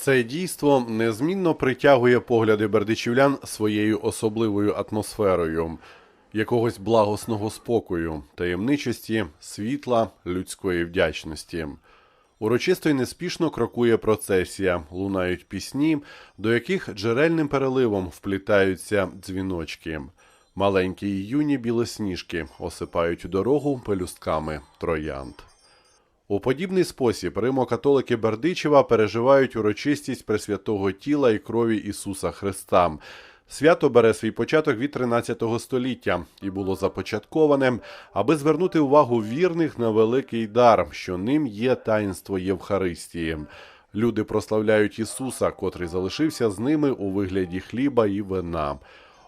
Це дійство незмінно притягує погляди бердичівлян своєю особливою атмосферою, якогось благосного спокою, таємничості, світла, людської вдячності. Урочисто й неспішно крокує процесія, лунають пісні, до яких джерельним переливом вплітаються дзвіночки. Маленькі й юні білосніжки осипають дорогу пелюстками троянд. У подібний спосіб римо-католики Бердичева переживають урочистість Пресвятого тіла і крові Ісуса Христа. Свято бере свій початок від 13 століття і було започатковане, аби звернути увагу вірних на великий дар, що ним є таїнство Євхаристії. Люди прославляють Ісуса, котрий залишився з ними у вигляді хліба і вина.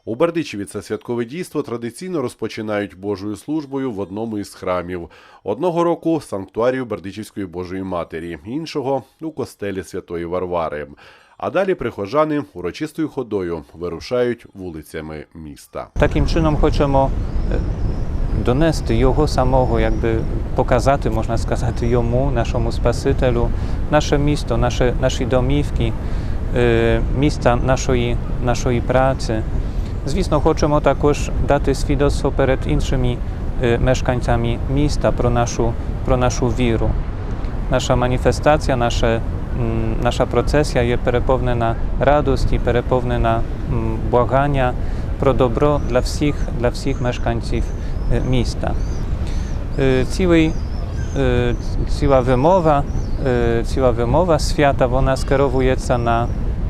У Бердичеві це святкове дійство традиційно розпочинають Божою службою в одному із храмів. Одного року санктуарію Бердичівської Божої Матері, іншого у костелі Святої Варвари. А далі прихожани урочистою ходою вирушають вулицями міста. Таким чином хочемо е, донести його самого, якби показати, можна сказати, йому, нашому Спасителю, наше місто, наше, наші домівки, е, місця нашої, нашої праці. Звісно, хочемо також дати свідоцтво перед іншими е, мешканцями міста про нашу, про нашу віру. Наша маніфестація, наша, м, наша процесія є переповнена радості, переповнена м, благання про добро для всіх, для всіх мешканців е, міста. Е, Цілий, е, ціла вимова, е, ціла вимова свята, вона скеровується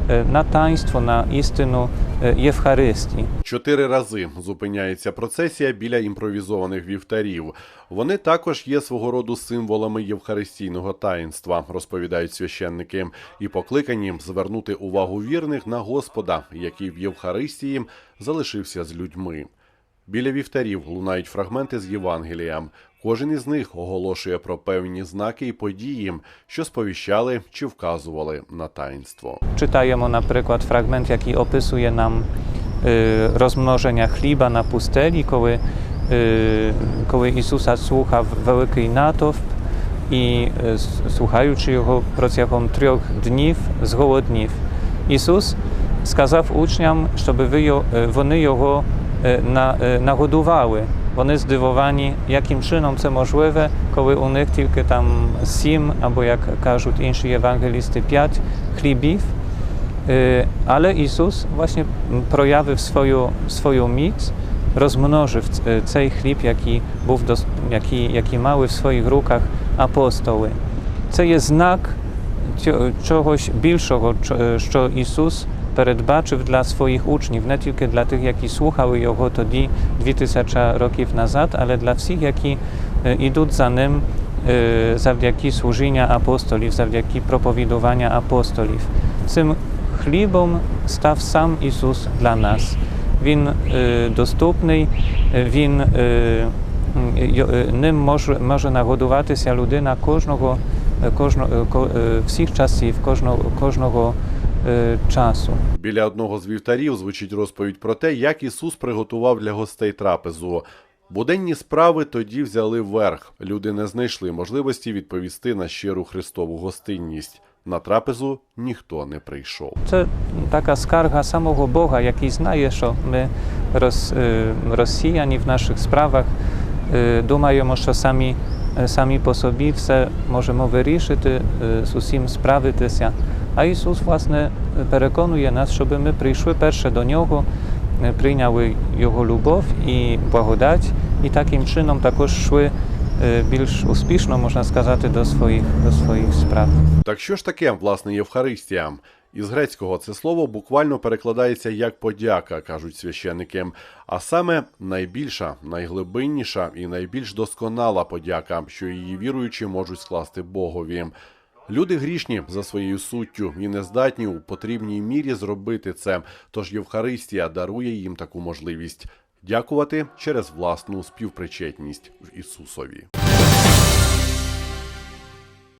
на, е, на таїнство, на істину е, Євхаристії. Чотири рази зупиняється процесія біля імпровізованих вівтарів. Вони також є свого роду символами євхаристійного таїнства, розповідають священники, і покликані звернути увагу вірних на Господа, який в Євхаристії залишився з людьми. Біля вівтарів лунають фрагменти з Євангелія. Кожен із них оголошує про певні знаки і події, що сповіщали чи вказували на таїнство. Czytajemy наприклад фрагмент, який описує нам е, розмноження хліба на пустелі, коли, е, коли Ісуса слухав великий натовп і е, слухаючи його протягом трьох днів зголоднів. Ісус сказав учням, щоб вони його е, на, е, нагодували. Вони здивовані, яким чином це можливе, коли у них тільки там сім, або як кажуть інші євангелісти, п'ять хлібів. Е, Але Ісус właśnie проявив свою, свою міць, розмножив ц- е, цей хліб, який, був дос- який, який мали в своїх руках апостоли. Це є знак цього- чогось більшого, чо- е, що Ісус передбачив для своїх учнів, не тільки для тих, які слухали Його тоді 2000 років назад, але для всіх, які е, йдуть за Ним е, завдяки служіння апостолів, завдяки проповідування апостолів. Цим хлібом став сам Ісус для нас. Він е, доступний, е, він, е, м, йо- е, ним може, може нагодуватися людина кожного, е, кожно, е, ко- е, всіх часів, кожного, кожного е, часу. Біля одного з вівтарів звучить розповідь про те, як Ісус приготував для гостей трапезу. Буденні справи тоді взяли вверх. Люди не знайшли можливості відповісти на щиру Христову гостинність. На трапезу ніхто не прийшов. Це така скарга самого Бога, який знає, що ми роз, е, росіяни в наших справах е, думаємо, що самі, е, самі по собі все можемо вирішити, е, з усім справитися. А Ісус, власне, переконує нас, щоб ми прийшли перше до Нього, е, прийняли Його любов і благодать, і таким чином також йшли е, більш успішно, можна сказати, до своїх, до своїх справ. Так що ж таке, власне, Євхаристія? Із грецького це слово буквально перекладається як подяка, кажуть священники. А саме найбільша, найглибинніша і найбільш досконала подяка, що її віруючі можуть скласти Богові. Люди грішні за своєю суттю і не здатні у потрібній мірі зробити це. Тож Євхаристія дарує їм таку можливість дякувати через власну співпричетність в Ісусові.